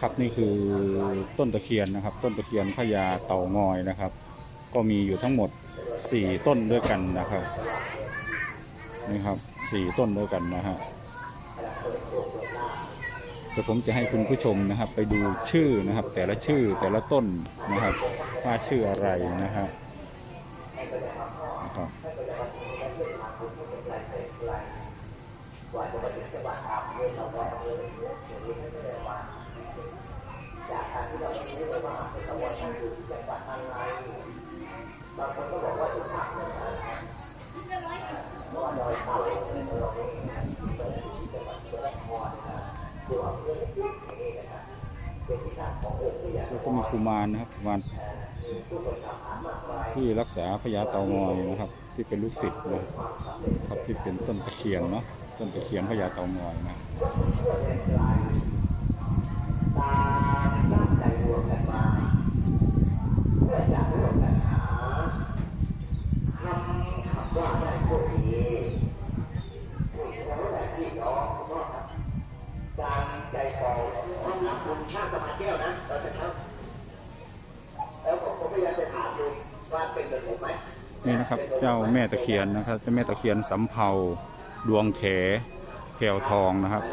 ครับนี่คือต้นตะเคียนนะครับ ต้นตะเคียนพญาเต่างอยนะครับ ก็มีอยู่ทั้งหมด 4 ต้นด้วยกันนะครับนี่ครับสี่ต้นด้วยกันนะฮะเดี๋ยวผมจะให้คุณผู้ชมนะครับ ไปดูชื่อนะครับ แต่ละชื่อแต่ละต้นนะครับว่าชื่ออะไรนะฮะนะครับ แล้วก็มีกุมารนะครับกุมาร ที่รักษาพญาเตางอยนะครับ ที่เป็นลูกศิษย์นะครับที่เป็นต้นตะเคียนเนาะต้นตะเคียนพญาเตางอยนะใจคอห้องรับคุณข้างสมาแก้วนะตอนเช้าแล้วผมผมพยายามจะถามดูว่าเป็ นี่นะครับ เจ้าแม่ตะเคียนนะครับเจ้าแม่ตะเคียนสำเภาดวงแขแพรวทองนะครับ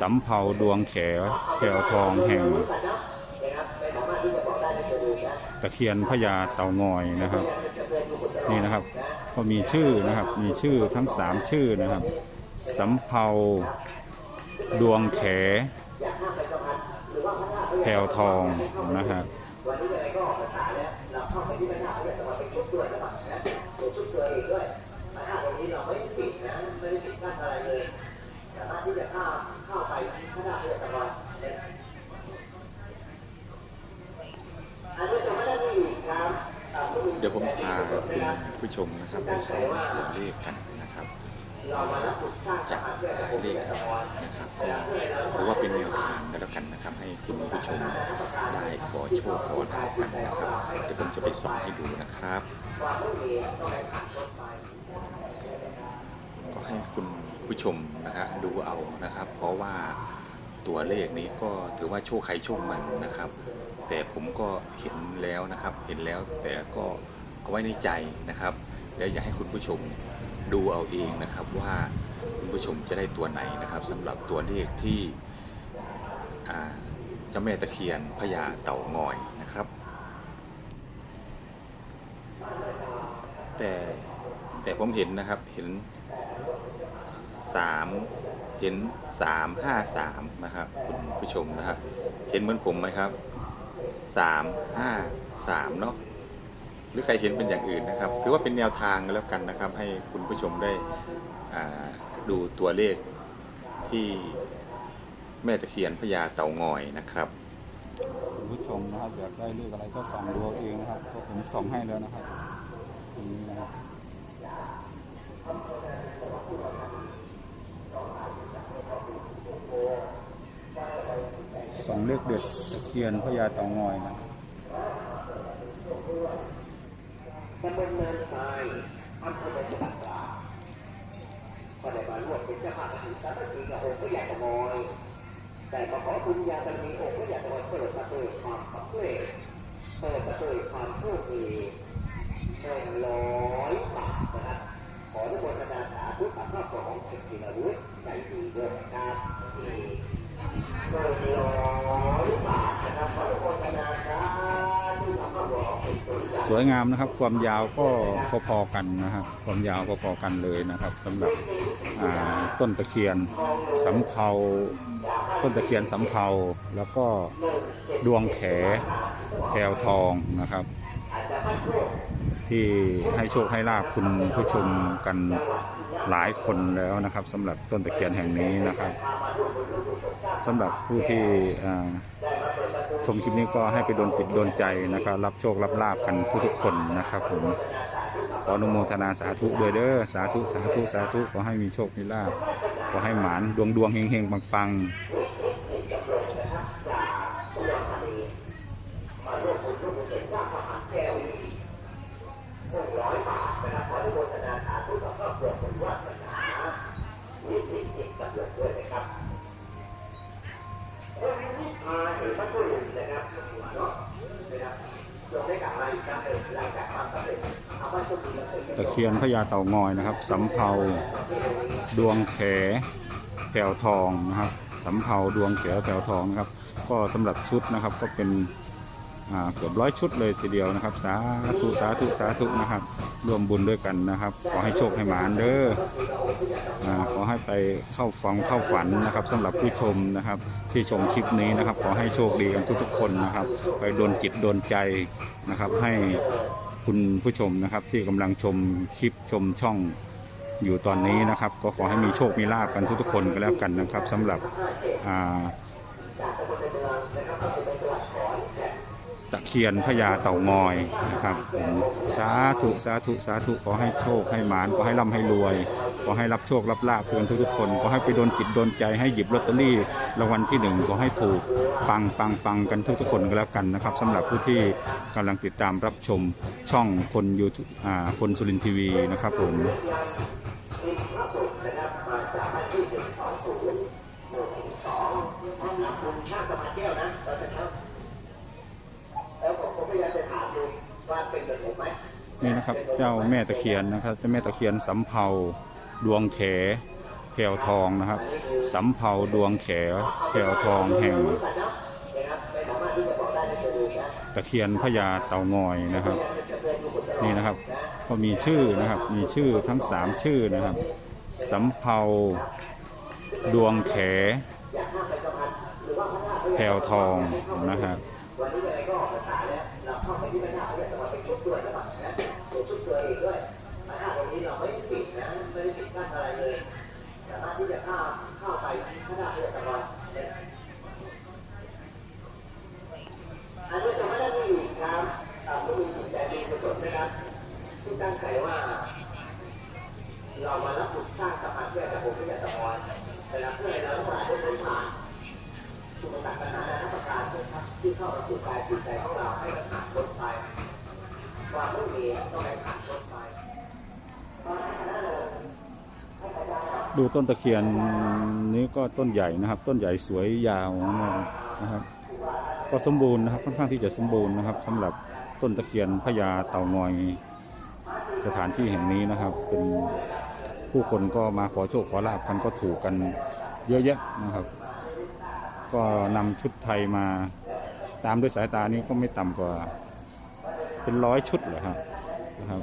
สำเภาดวงแขแพรวทองแห่งตะเคียนพญาเต่างอยนะครับ นี่นะครับก็มีชื่อนะครับมีชื่อทั้งสามชื่อนะครับสำเภาดวงแขแพรวทองนะครับ เข้าเข้าไปพระธาเพื่อตลอดเนี่ยอันนี้จะไม่ได้มีอีกครับอ่าเดี๋ยวผมพาคุณผู้ชมนะครับไปส่องตัวเลขกันนะครับเรากสร้างจากเลขนะครับก็ถือว่าเป็นแนวทางกันแล้วกันนะครับ ให้คุณผู้ชมได้ขอโชคขอลาบกันนะครับเดี๋ยวผมจะไปส่องให้ดูนะครับ ก็ให้คุณ ผู้ชมนะฮะดูเอานะครับ เพราะว่าตัวเลขนี้ก็ถือว่าโชคใครโชคมันนะครับ แต่ผมก็เห็นแล้วนะครับ เห็นแล้วแต่ก็เอาไว้ในใจนะครับ แล้วอยากให้คุณผู้ชมดูเอาเองนะครับว่าคุณผู้ชมจะได้ตัวไหนนะครับสำหรับตัวเลขที่เจ้าแม่ตะเคียนพญาเต่างอยนะครับ แต่แต่ผมเห็นนะครับเห็น สามเห็นสามห้าสามนะครับคุณผู้ชมนะครับเห็นเหมือนผมไหมครับสามห้าสามเนาะหรือใครเห็นเป็นอย่างอื่นนะครับ ถือว่าเป็นแนวทางแล้วกันนะครับ ให้คุณผู้ชมได้ดูตัวเลขที่แม่ตะเคียนพญาเต่างอยนะครับคุณผู้ชมนะครับอยากได้เลขอะไรก็สั่งดูเอาเองนะครับผมส่งให้แล้วนะครับตรงนี้นะครับสอง เลขเด็ดตะเคียนพญาเต่างอยนะตำบลเนินทรายอำเภอเมืองจังหวัดตราดก็ได้มาร่วมเป็นเจ้าภาพกฐินสามัคคีกับองค์พระยาตะงอยแต่มาขอคุณยาตะมีองค์พระยาตะงอยเปิดประตูความสำเร็จเปิดประตูความโชคดีหนึ่งร้อยบาทนะครับขอทุกคนนาสาธุกับครอบครัวของเอกธีรวุฒิใจดีด้วยนะครับ สวยงามนะครับ ความยาวก็พอๆกันนะครับความยาวพอๆกันเลยนะครับสำหรับต้นตะเคียนสำเภาต้นตะเคียนสำเภาแล้วก็ดวงแขแพวทองนะครับ ที่ให้โชคให้ลาบคุณผู้ชมกัน หลายคนแล้วนะครับสำหรับต้นตะเคียนแห่งนี้นะครับสำหรับผู้ที่ชมคลิปนี้ก็ให้ไปโดนติดโดนใจนะครับ รับโชครับลาบกันทุกๆคนนะครับผมขออนุโมทนาสาธุด้วยเด้อสาธุสาธุสาธุขอให้มีโชคมีลาบขอให้หมานดวงดวงเฮงเฮงปังปังหนึ่งร้อยบาทนะครับขอทุ ครอบครัวคนวาปัญหามีที่ติดกับหลวงด้วยนะครับคนที่ทาเห็นพระผู้หญิงนะครับเนาะนะครับลงได้กลับมาอีกครั้งหนึ่งหลังจากความสำเร็จตะเคียนพญาเต่างอยนะครับสำเภาดวงแขแถวทองนะครับสำเภาดวงแขวแถวทองนะครับ ก็สำหรับชุดนะครับก็เป็น เกือบร้อยชุดเลยทีเดียวนะครับ สาธุสาธุสาธุนะครับร่วมบุญด้วยกันนะครับ ขอให้โชคให้หมานเด้ออขอให้ไปเข้าฟังเข้าฝันนะครับสำหรับผู้ชมนะครับ ที่ชมคลิปนี้นะครับ ขอให้โชคดีกันทุกๆคนนะครับ ไปโดนจิตโดนใจนะครับ ให้คุณผู้ชมนะครับ ที่กำลังชมคลิปชมช่องอยู่ตอนนี้นะครับ ก็ขอให้มีโชคมีลาบกันทุกๆคนก็แล้วกันนะครับสำหรับ ตะเคียนพญาเต่างอยนะครับผมสาธุสาธุสาธุขอให้โชคให้หมานขอให้ร่ำให้รวยขอให้รับโชครับลาภเพื่อนทุกๆคนขอให้ไปโดนจิตโดนใจให้หยิบลอตเตอรี่รางวัลที่หนึ่งขอให้ถูกปังปังปังกันทุกๆคนก็แล้วกันนะครับสำหรับผู้ที่กำลังติดตามรับชมช่องคนยูทูอ่าคนสุรินทีวีนะครับผมแล้วผมผมพยายามจะถามดูว่าเป็นแบบผมไหมนี่นะครับ เจ้าแม่ตะเคียนนะครับเจ้าแม่ตะเคียนสำเภาดวงแขแขวทองนะครับสำเภาดวงแขแขวทองแห่งตะเคียนพญาเต่างอยนะครับ นี่นะครับก็มีชื่อนะครับมีชื่อทั้งสามชื่อนะครับสำเภาดวงแขแพรวทองนะครับ ด้วยพระธาตุตรงนี้เราไม่ได้ปิดนะไม่ได้ปิดกั้นอะไรเลยสามารถที่จะเข้าเข้าไปพระธาตุเพื่อตะวันเนี่ยอันนี้จะไม่ได้มีอีกครับอ่าผู้มีจิตใจมีกุศลนะครับที่ตั้งใจว่า เรามารับบุญสร้างสะพานเพื่อจะผมเพื่อจะตะวันนะครับเพื่อเราทั้งหลายได้พ้นผ่านสุขตักปัญหาและประการนะครับที่เข้ามาสู่กายจิตใจของเราให้มันผ่านพ้นไปความไม่มีต้องให้ผ่านพ้นไป ดูต้นตะเคียนนี้ก็ต้นใหญ่นะครับ ต้นใหญ่สวยยาวนะครับ ก็สมบูรณ์นะครับค่อนข้างที่จะสมบูรณ์นะครับสำหรับต้นตะเคียนพญาเต่างอยสถานที่แห่งนี้นะครับ เป็นผู้คนก็มาขอโชคขอลาบกันก็ถูกกันเยอะแยะนะครับ ก็นำชุดไทยมาตามด้วยสายตานี้ก็ไม่ต่ำกว่า เป็นร้อยชุดเลยครับนะครับ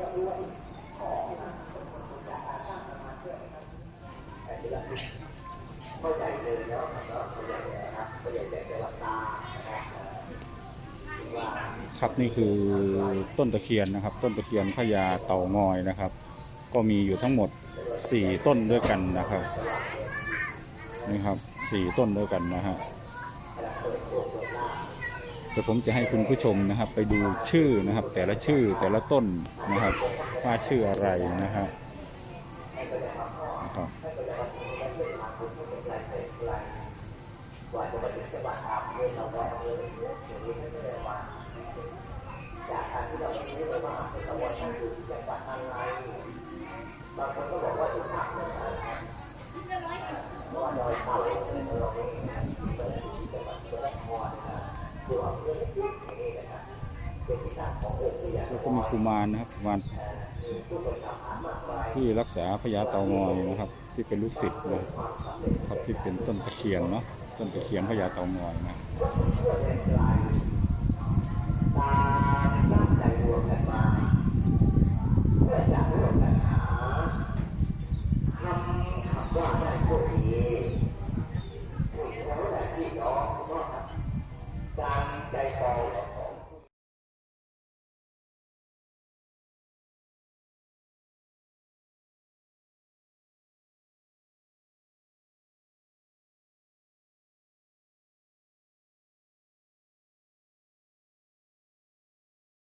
ยาวออกมาครับนี่คือต้นตะเคียนนะครับ ต้นตะเคียนพญาเต่างอยนะครับ ก็มีอยู่ทั้งหมดสี่ต้นด้วยกันนะครับนี่ครับสี่ต้นด้วยกันนะฮะ เดี๋ยวผมจะให้คุณผู้ชมนะครับ ไปดูชื่อนะครับ แต่ละชื่อแต่ละต้นนะครับ ว่าชื่ออะไรนะครับกว่างจังหวัดอาบเพื่อเราได้เอาเงินเดี๋ยวนี้ไม่ได้มาจากเลยนะว่านอยู่ที่จังหวัดอะไรบางคนก็บอกว่าอยู่ภาคเหนือเพราะว่าดอยเต่า แล้วก็มีกุมารนะครับกุมารที่รักษาพญาเตางอยนะครับ ที่เป็นลูกศิษย์นะครับที่เป็นต้นตะเคียนเนาะต้นตะเคียนพญาเตางอยนะว่า